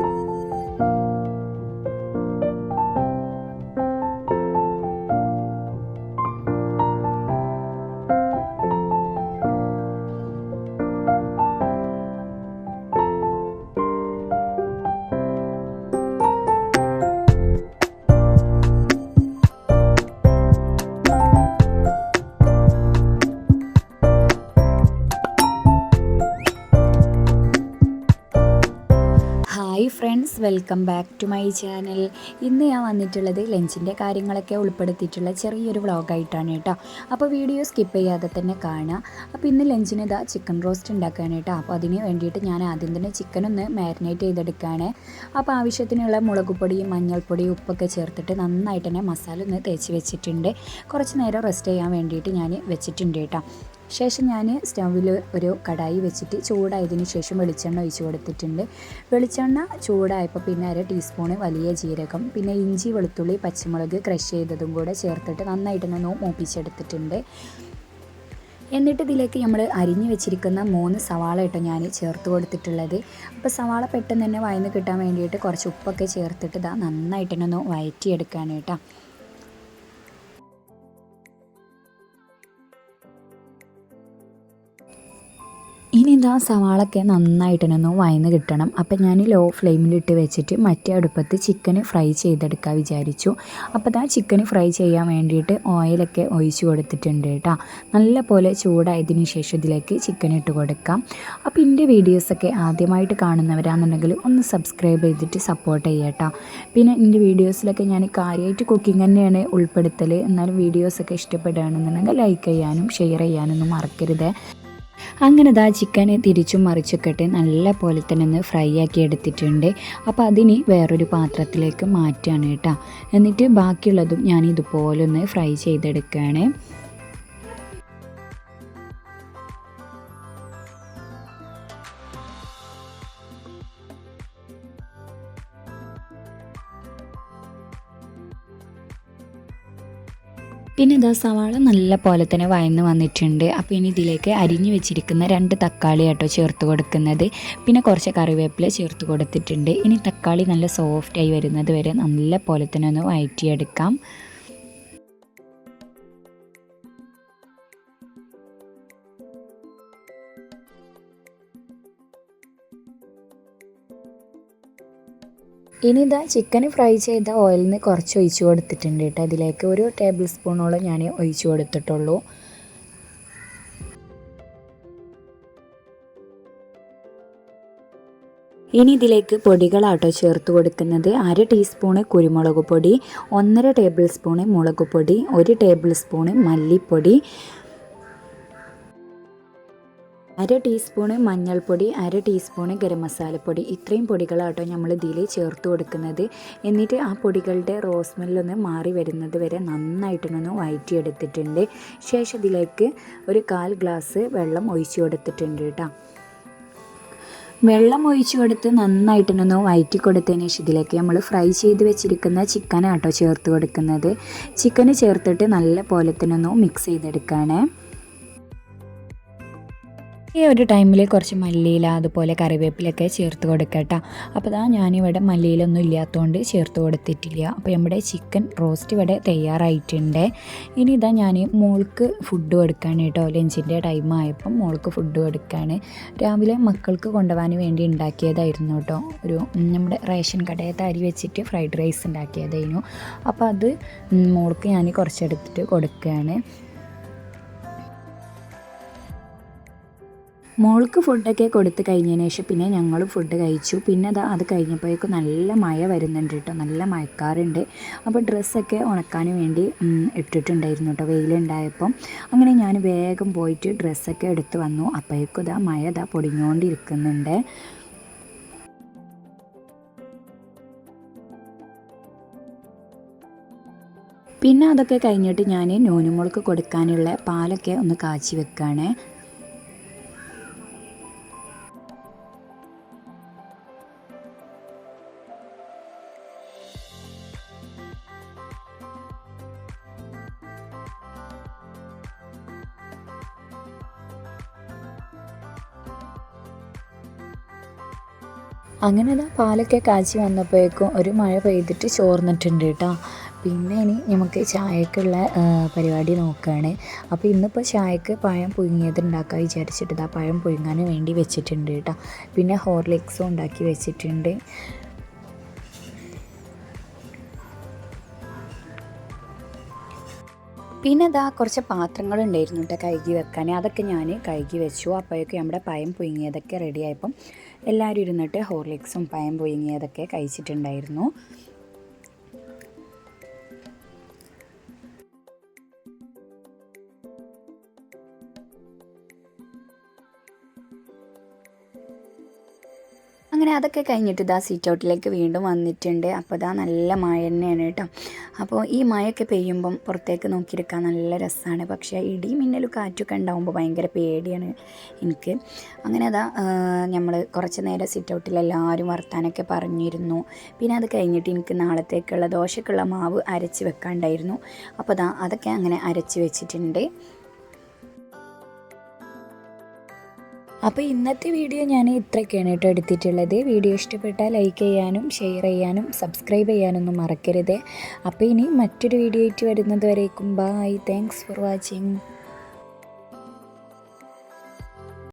you. Welcome back to my channel. ഇന്ന് ഞാൻ വന്നിട്ടുള്ളത് ലഞ്ചിന്റെ കാര്യങ്ങളൊക്കെ ഉൾപ്പെടുത്തിയിട്ടുള്ള ചെറിയൊരു വ്ളോഗായിട്ടാണ് കേട്ടോ. അപ്പോൾ വീഡിയോ സ്കിപ്പ് ചെയ്യാതെ തന്നെ കാണുക. അപ്പോൾ ഇന്ന് ലഞ്ചിന് ഇതാ ചിക്കൻ റോസ്റ്റ് ഉണ്ടാക്കുകയാണ് കേട്ടോ. അപ്പോൾ അതിന് വേണ്ടിയിട്ട് ഞാൻ ആദ്യം തന്നെ ചിക്കൻ ഒന്ന് മാരിനേറ്റ് ചെയ്തെടുക്കുകയാണ്. അപ്പോൾ ആവശ്യത്തിനുള്ള മുളക് പൊടിയും മഞ്ഞൾപ്പൊടിയും ഉപ്പൊക്കെ ചേർത്തിട്ട് നന്നായിട്ട് തന്നെ മസാല ഒന്ന് തേച്ച് വെച്ചിട്ടുണ്ട്. കുറച്ച് നേരം റെസ്റ്റ് ചെയ്യാൻ വേണ്ടിയിട്ട് ഞാൻ വെച്ചിട്ടുണ്ട് കേട്ടോ. ശേഷം ഞാൻ സ്റ്റൗവിൽ ഒരു കടായി വെച്ചിട്ട് ചൂടായതിനു ശേഷം വെളിച്ചെണ്ണ ഒഴിച്ച് കൊടുത്തിട്ടുണ്ട്. വെളിച്ചെണ്ണ ചൂടായപ്പോൾ പിന്നെ അര ടീസ്പൂൺ വലിയ ജീരകം പിന്നെ ഇഞ്ചി വെളുത്തുള്ളി പച്ചമുളക് ക്രഷ് ചെയ്തതും കൂടെ ചേർത്തിട്ട് നന്നായിട്ട് നിന്ന് മൂപ്പിച്ചെടുത്തിട്ടുണ്ട്. എന്നിട്ട് ഇതിലേക്ക് നമ്മൾ അരിഞ്ഞു വെച്ചിരിക്കുന്ന മൂന്ന് സവാള ഇട്ടോ ഞാൻ ചേർത്ത് കൊടുത്തിട്ടുള്ളത്. അപ്പോൾ സവാള പെട്ടെന്ന് തന്നെ വയന്ന് കിട്ടാൻ വേണ്ടിയിട്ട് കുറച്ച് ഉപ്പൊക്കെ ചേർത്തിട്ട് ഇതാ നന്നായിട്ട് തന്നെ ഒന്ന് വയറ്റിയെടുക്കുകയാണ് ഇനി ഇതാ സവാളൊക്കെ നന്നായിട്ട് തന്നെ ഒന്ന് വയന്ന് കിട്ടണം. അപ്പം ഞാൻ ലോ ഫ്ലെയിമിലിട്ട് വെച്ചിട്ട് മറ്റേ അടുപ്പത്ത് ചിക്കൻ ഫ്രൈ ചെയ്തെടുക്കാൻ വിചാരിച്ചു. അപ്പോൾ ഇതാ ചിക്കൻ ഫ്രൈ ചെയ്യാൻ വേണ്ടിയിട്ട് ഓയിലൊക്കെ ഒഴിച്ച് കൊടുത്തിട്ടുണ്ട് കേട്ടോ. നല്ല പോലെ ചൂടായതിന് ശേഷം ഇതിലേക്ക് ചിക്കൻ ഇട്ട് കൊടുക്കാം. അപ്പോൾ എന്റെ വീഡിയോസൊക്കെ ആദ്യമായിട്ട് കാണുന്നവരാണെന്നുണ്ടെങ്കിൽ ഒന്ന് സബ്സ്ക്രൈബ് ചെയ്തിട്ട് സപ്പോർട്ട് ചെയ്യട്ടോ പിന്നെ എന്റെ വീഡിയോസിലൊക്കെ ഞാൻ കാര്യമായിട്ട് കുക്കിംഗ് തന്നെയാണ് ഉൾപ്പെടുത്തൽ എന്നാലും വീഡിയോസൊക്കെ ഇഷ്ടപ്പെടുകയാണെന്നുണ്ടെങ്കിൽ ലൈക്ക് ചെയ്യാനും ഷെയർ ചെയ്യാനൊന്നും മറക്കരുത്. അങ്ങനെ ദാ ചിക്കനെ തിരിച്ചും മറിച്ചൊക്കെട്ട് നല്ല പോലെ തന്നെ ഒന്ന് ഫ്രൈ ആക്കി എടുത്തിട്ടുണ്ട്. അപ്പോൾ അതിന് വേറൊരു പാത്രത്തിലേക്ക് മാറ്റുകയാണ് കേട്ടോ. എന്നിട്ട് ബാക്കിയുള്ളതും ഞാൻ ഇതുപോലെ ഒന്ന് ഫ്രൈ ചെയ്തെടുക്കുകയാണ്. പിന്നെ ഇതാ സവാള നല്ല പോലെ തന്നെ വയന്ന് വന്നിട്ടുണ്ട്. അപ്പോൾ ഇനി ഇതിലേക്ക് അരിഞ്ഞു വെച്ചിരിക്കുന്ന രണ്ട് തക്കാളി കേട്ടോ ചേർത്ത് കൊടുക്കുന്നത്. പിന്നെ കുറച്ച് കറിവേപ്പില ചേർത്ത് കൊടുത്തിട്ടുണ്ട്. ഇനി തക്കാളി നല്ല സോഫ്റ്റായി വരുന്നത് വരെ നല്ല പോലെ തന്നെ ഒന്ന് വഴറ്റിയെടുക്കാം. ഇനി ഇതാ ചിക്കൻ ഫ്രൈ ചെയ്ത ഓയിലിൽ നിന്ന് കുറച്ച് ഒഴിച്ച് കൊടുത്തിട്ടുണ്ട് കേട്ടോ. അതിലേക്ക് ഒരു ടേബിൾ സ്പൂണോളം ഞാൻ ഒഴിച്ച് കൊടുത്തിട്ടുള്ളൂ. ഇനി ഇതിലേക്ക് പൊടികളാട്ടോ ചേർത്ത് കൊടുക്കുന്നത്. അര ടീസ്പൂണ് കുരുമുളക് പൊടി ഒന്നര ടേബിൾ സ്പൂണ് മുളക് പൊടി ഒരു ടേബിൾ സ്പൂണ് മല്ലിപ്പൊടി അര ടീസ്പൂണ് മഞ്ഞൾപ്പൊടി അര ടീസ്പൂണ് ഗരം മസാലപ്പൊടി. ഇത്രയും പൊടികളാട്ടോ നമ്മൾ ഇതിൽ ചേർത്ത് കൊടുക്കുന്നത്. എന്നിട്ട് ആ പൊടികളുടെ റോസ്മെല്ലൊന്ന് മാറി വരുന്നത് വരെ നന്നായിട്ടൊന്ന് വഴറ്റിയെടുത്തിട്ടുണ്ട് ശേഷം ഇതിലേക്ക് ഒരു കാൽ ഗ്ലാസ് വെള്ളം ഒഴിച്ചു കൊടുത്തിട്ടുണ്ട് കേട്ടോ. വെള്ളം ഒഴിച്ചു കൊടുത്ത് നന്നായിട്ടൊന്ന് വയറ്റി കൊടുത്തതിന് ശേഷം ഇതിലേക്ക് നമ്മൾ ഫ്രൈ ചെയ്ത് വെച്ചിരിക്കുന്ന ചിക്കനാട്ടോ ചേർത്ത് കൊടുക്കുന്നത്. ചിക്കന് ചേർത്തിട്ട് നല്ല പോലെ തന്നെ ഒന്ന് മിക്സ് ചെയ്തെടുക്കുകയാണ് ഈ ഒരു ടൈമിൽ കുറച്ച് മല്ലിയില അതുപോലെ കറിവേപ്പിലൊക്കെ ചേർത്ത് കൊടുക്കട്ടോ അപ്പോൾ ഇതാ ഞാനിവിടെ മല്ലിയിലൊന്നും ഇല്ലാത്തതുകൊണ്ട് ചേർത്ത് കൊടുത്തിട്ടില്ല. അപ്പോൾ നമ്മുടെ ചിക്കൻ റോസ്റ്റ് ഇവിടെ തയ്യാറായിട്ടുണ്ട്. ഇനി ഇതാ ഞാൻ മോൾക്ക് ഫുഡ് കൊടുക്കുകയാണ് കേട്ടോ ലഞ്ചിന്റെ ടൈം ആയപ്പം മോൾക്ക് ഫുഡ് കൊടുക്കുകയാണ് രാവിലെ മക്കൾക്ക് കൊണ്ടുപോകാൻ വേണ്ടി ഉണ്ടാക്കിയതായിരുന്നു കേട്ടോ ഒരു നമ്മുടെ റേഷൻ കടയത്തെ അരി വെച്ചിട്ട് ഫ്രൈഡ് റൈസ് ഉണ്ടാക്കിയതായിരുന്നു. അപ്പോൾ അത് മോൾക്ക് ഞാൻ കുറച്ചെടുത്തിട്ട് കൊടുക്കുകയാണ്. മോൾക്ക് ഫുഡൊക്കെ കൊടുത്ത് കഴിഞ്ഞതിന് ശേഷം പിന്നെ ഞങ്ങൾ ഫുഡ് കഴിച്ചു. പിന്നെ അത് അത് കഴിഞ്ഞപ്പോഴേക്കും നല്ല മഴ വരുന്നുണ്ട് കേട്ടോ. നല്ല മഴക്കാറുണ്ട്. അപ്പോൾ ഡ്രസ്സൊക്കെ ഉണക്കാൻ വേണ്ടി ഇട്ടിട്ടുണ്ടായിരുന്നു കേട്ടോ. വെയിലുണ്ടായപ്പം. അങ്ങനെ ഞാൻ വേഗം പോയിട്ട് ഡ്രസ്സൊക്കെ എടുത്ത് വന്നു. അപ്പോഴേക്കും ഇതാ മഴ ഇതാ പൊടിഞ്ഞുകൊണ്ടിരിക്കുന്നുണ്ട്. പിന്നെ അതൊക്കെ കഴിഞ്ഞിട്ട് ഞാൻ നൂനുമുളക്ക് കൊടുക്കാനുള്ള പാലൊക്കെ ഒന്ന് കാച്ചി വെക്കുകയാണ് അങ്ങനെ ദാ പാലൊക്കെ കാച്ചി വന്നപ്പോഴേക്കും ഒരു മഴ പെയ്തിട്ട് ചോർന്നിട്ടുണ്ട് കേട്ടോ. പിന്നെ ഇനി നമുക്ക് ചായക്കുള്ള പരിപാടി നോക്കുകയാണ് അപ്പോൾ ഇന്നിപ്പോൾ ചായക്ക് പഴം പുഴുങ്ങിയത് ഉണ്ടാക്കാൻ വിചാരിച്ചിട്ട് ഇതാ പഴം പുഴുങ്ങാൻ വേണ്ടി വെച്ചിട്ടുണ്ട് കേട്ടോ. പിന്നെ ഹോർലിക്സും ഉണ്ടാക്കി വെച്ചിട്ടുണ്ട്. പിന്നെ അതാ കുറച്ച് പാത്രങ്ങൾ ഉണ്ടായിരുന്നു കേട്ടോ കഴുകി വെക്കാൻ. അതൊക്കെ ഞാൻ കഴുകി വെച്ചു. അപ്പോഴേക്കും നമ്മുടെ പയം പുഴുങ്ങിയതൊക്കെ റെഡിയായപ്പം എല്ലാവരും ഇരുന്നിട്ട് ഹോർലിക്സും പയം പുഴുങ്ങിയതൊക്കെ കഴിച്ചിട്ടുണ്ടായിരുന്നു. അങ്ങനെ അതൊക്കെ കഴിഞ്ഞിട്ട് ഇതാ സീറ്റ് ഔട്ടിലേക്ക് വീണ്ടും വന്നിട്ടുണ്ട്. അപ്പോൾ ഇതാ നല്ല മഴ തന്നെയാണ് കേട്ടോ. അപ്പോൾ ഈ മഴയൊക്കെ പെയ്യുമ്പം പുറത്തേക്ക് നോക്കിയിരിക്കാൻ നല്ല രസമാണ് പക്ഷേ ഇടി മിന്നലും കാറ്റൊക്കെ ഉണ്ടാകുമ്പോൾ ഭയങ്കര പേടിയാണ് എനിക്ക്. അങ്ങനെ അതാ നമ്മൾ കുറച്ച് നേരം സിറ്റ് ഔട്ടിൽ എല്ലാവരും വർത്താനൊക്കെ പറഞ്ഞിരുന്നു. പിന്നെ അത് കഴിഞ്ഞിട്ട് എനിക്ക് നാളത്തേക്കുള്ള ദോശക്കുള്ള മാവ് അരച്ച് വെക്കാണ്ടായിരുന്നു. അപ്പോൾ അതാ അതൊക്കെ അങ്ങനെ അരച്ച് വെച്ചിട്ടുണ്ട്. അപ്പോൾ ഇന്നത്തെ വീഡിയോ ഞാൻ ഇത്രയൊക്കെയാണ് കേട്ടോ എടുത്തിട്ടുള്ളത്. വീഡിയോ ഇഷ്ടപ്പെട്ടാൽ ലൈക്ക് ചെയ്യാനും ഷെയർ ചെയ്യാനും സബ്സ്ക്രൈബ് ചെയ്യാനൊന്നും മറക്കരുത്. അപ്പോൾ ഇനി മറ്റൊരു വീഡിയോ ആയിട്ട് വരുന്നത് വരേക്കും. Bye thanks for watching